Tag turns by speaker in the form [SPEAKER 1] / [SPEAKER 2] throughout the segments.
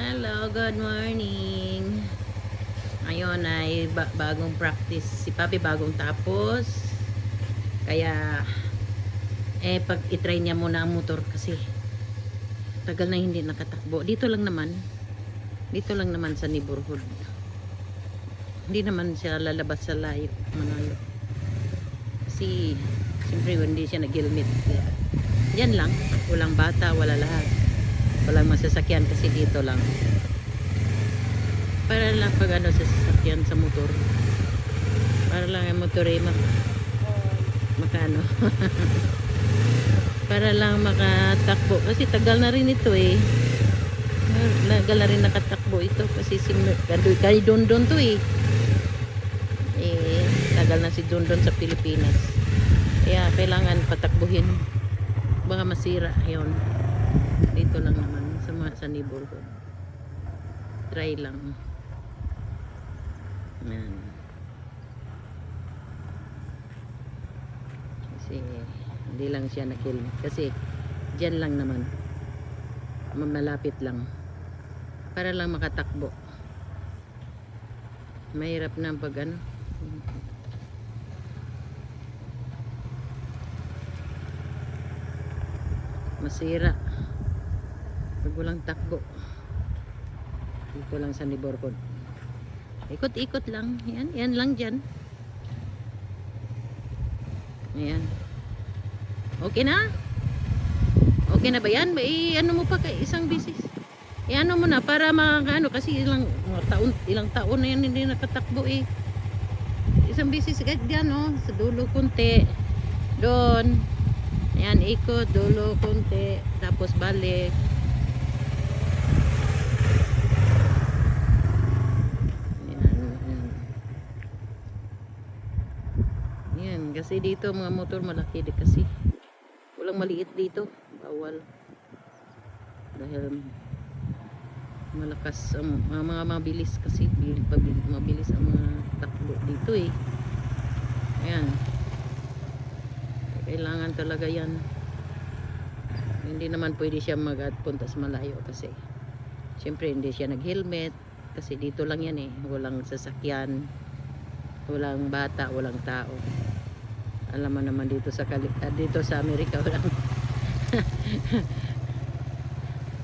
[SPEAKER 1] Hello, good morning. Ngayon ay ba- bagong practice. Si Papi bagong tapos. Kaya, eh, pag itry niya muna ang motor kasi tagal na hindi nakatakbo. Dito lang naman. Dito lang naman sa neighborhood. Hindi naman siya lalabas sa layo. Manalo. Kasi, siyempre, hindi siya nag-helmet. Yan lang. Walang bata, wala lahat. Walang masasakyan kasi dito lang. Para lang pag ano sa sasakyan sa motor. Para lang ang motor ay mak makano. Para lang makatakbo. Kasi tagal na rin ito eh. Tagal na rin nakatakbo ito. Kasi si kay Dondon to eh. Eh, tagal na si Dondon sa Pilipinas. Kaya kailangan patakbuhin. Baka masira yun. Dito lang naman sa mga sa neighborhood. Try lang. Yan. Kasi hindi lang siya nakilmet. Kasi dyan lang naman. Malapit lang. Para lang makatakbo. Mahirap na pag ano. Masira. Pag walang takbo. Dito lang sa neighborhood. Ikot-ikot lang. Yan, yan lang dyan. Ayan. Okay na? Okay na ba yan? Eh, ano mo pa kay isang bisis? Eh, ano mo na para mga ano, kasi ilang taon, ilang taon na yan hindi nakatakbo eh. Isang bisis kahit dyan, oh, sa dulo konti. Doon. Ayan, ikot, dulo konti. Tapos balik. Ayan, ayan. Yan, kasi dito mga motor malaki di kasi. Walang maliit dito. Bawal. Dahil malakas ang mga, mga mabilis kasi bil- pabil- mabilis ang mga takbo dito eh. Ayan. Kailangan talaga yan. Hindi naman pwede siya mag-punta sa malayo kasi Siyempre hindi siya nag-helmet kasi dito lang yan eh. Walang sasakyan, walang bata, walang tao. Alam mo naman dito sa Cali- ah, dito sa Amerika walang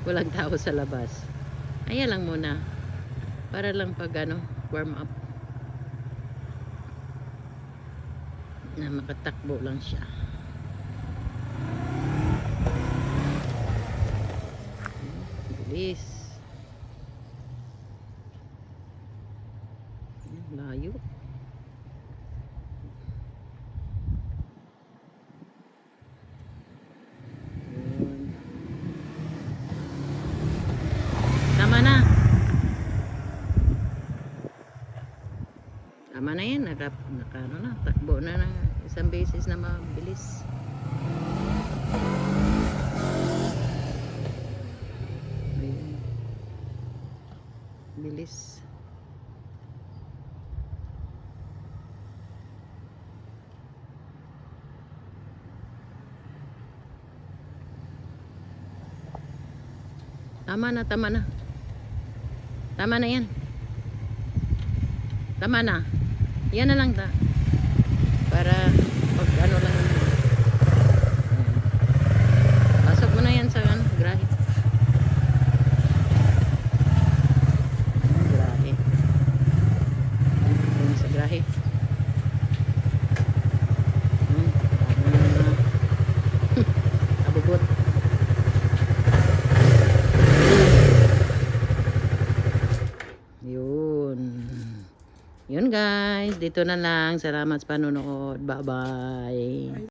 [SPEAKER 1] walang tao sa labas. Ayan lang muna. Para lang pag ano, warm up. Na makatakbo lang siya. Bilis. Layo. Tama na. Tama na yan. Naka, naka, ano na, takbo na ng isang beses na mabilis. Ayun. Bilis. Tama na, tama na. Tama na yan. Tama na. Yan na lang ta. Para pag ano lang yun. Ayan. Pasok mo na yan sa ano, grahe. Grahe. Ayan, sa grahe. Hmm. Ah. Abugot. Yun. Yun guys, dito na lang. Salamat sa panonood. Bye-bye.